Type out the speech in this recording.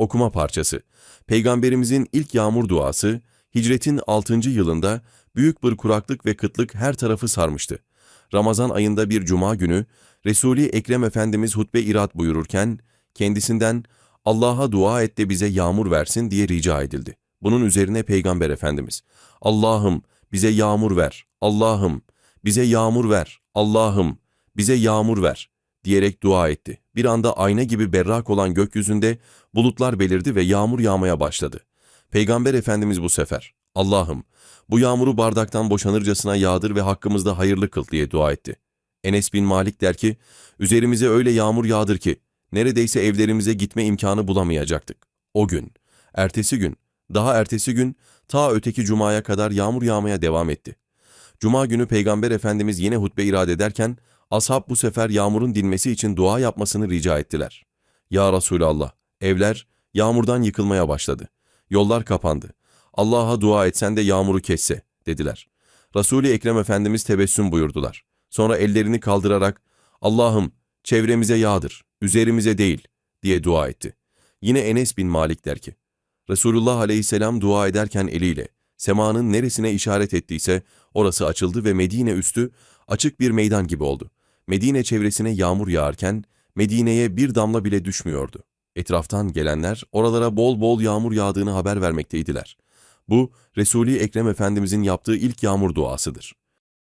Okuma parçası. Peygamberimizin ilk yağmur duası, hicretin 6. yılında büyük bir kuraklık ve kıtlık her tarafı sarmıştı. Ramazan ayında bir cuma günü Resul-i Ekrem Efendimiz hutbe irat buyururken kendisinden Allah'a dua et de bize yağmur versin diye rica edildi. Bunun üzerine Peygamber Efendimiz Allah'ım bize yağmur ver, Allah'ım bize yağmur ver, Allah'ım bize yağmur ver diyerek dua etti. Bir anda ayna gibi berrak olan gökyüzünde bulutlar belirdi ve yağmur yağmaya başladı. Peygamber Efendimiz bu sefer Allah'ım bu yağmuru bardaktan boşanırcasına yağdır ve hakkımızda hayırlı kıl diye dua etti. Enes bin Malik der ki, üzerimize öyle yağmur yağdır ki, neredeyse evlerimize gitme imkanı bulamayacaktık. O gün, ertesi gün, daha ertesi gün, ta öteki cumaya kadar yağmur yağmaya devam etti. Cuma günü Peygamber Efendimiz yine hutbe irade ederken, ashab bu sefer yağmurun dinmesi için dua yapmasını rica ettiler. Ya Resulallah, evler yağmurdan yıkılmaya başladı. Yollar kapandı. Allah'a dua etsen de yağmuru kesse, dediler. Resul-i Ekrem Efendimiz tebessüm buyurdular. Sonra ellerini kaldırarak, Allah'ım çevremize yağdır, üzerimize değil, diye dua etti. Yine Enes bin Malik der ki, Resulullah aleyhisselam dua ederken eliyle, semanın neresine işaret ettiyse orası açıldı ve Medine üstü açık bir meydan gibi oldu. Medine çevresine yağmur yağarken Medine'ye bir damla bile düşmüyordu. Etraftan gelenler oralara bol bol yağmur yağdığını haber vermekteydiler. Bu Resul-i Ekrem Efendimizin yaptığı ilk yağmur duasıdır.